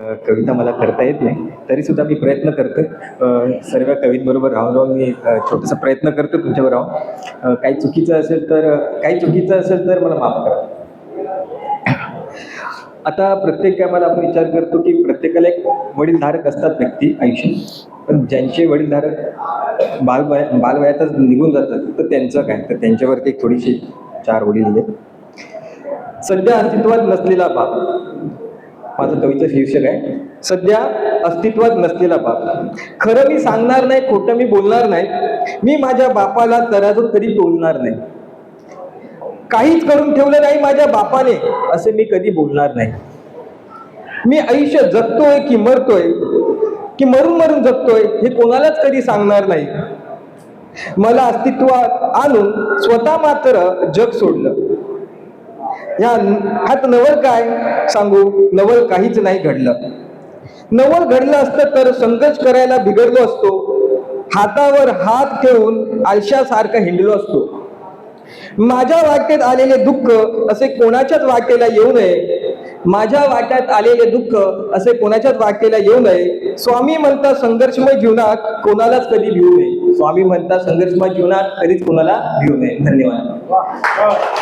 कविता मला करता येत नाही तरी सुद्धा मी प्रयत्न करतो सर्व कवींबरोबर राहून राहून मी छोटासा प्रयत्न करतो तुमच्यावर राहून. काही चुकीचं असेल तर काही चुकीचं असेल तर मला माफ करा. आता प्रत्येक कामाला आपण विचार करतो की प्रत्येकाला एक वडीलधारक असतात व्यक्ती आयुष्य. पण ज्यांचे वडीलधारक बालवया बालवयातच निघून जातात तर त्यांचं काय? तर त्यांच्यावरती एक थोडीशी चार वडील दिले सध्या अस्तित्वात नसलेला बाप माझं कविचं शीर्षक आहे सध्या अस्तित्वात नसलेला बाप. खरं मी सांगणार नाही खोटं मी बोलणार नाही. मी माझ्या बापाला तराजूत कधी तोलणार नाही. काहीच करून ठेवलं नाही माझ्या बापाने असे मी कधी बोलणार नाही. मी आयुष्य जगतोय की मरतोय की मरून मरून जगतोय हे कोणालाच कधी सांगणार नाही. मला अस्तित्वात आणून स्वतः मात्र जग सोडलं. या हात नवल काय? सांगू नवल काहीच नाही घडलं. नवल घडलं असतं तर संघर्ष करायला बिघडलो असतो. हातावर हात ठेवून आळशासारखा हिंडलो असतो. माझ्या वाटेत आलेले दुःख असे कोणाच्याच वाटेला येऊ नये. माझ्या वाट्यात आलेले दुःख असे कोणाच्याच वाटेला येऊ नये. स्वामी म्हणता संघर्षमय जीवनात कोणालाच कधी भिवू नये. स्वामी म्हणता संघर्षमय जीवनात कधीच कोणाला भिवू नये. धन्यवाद.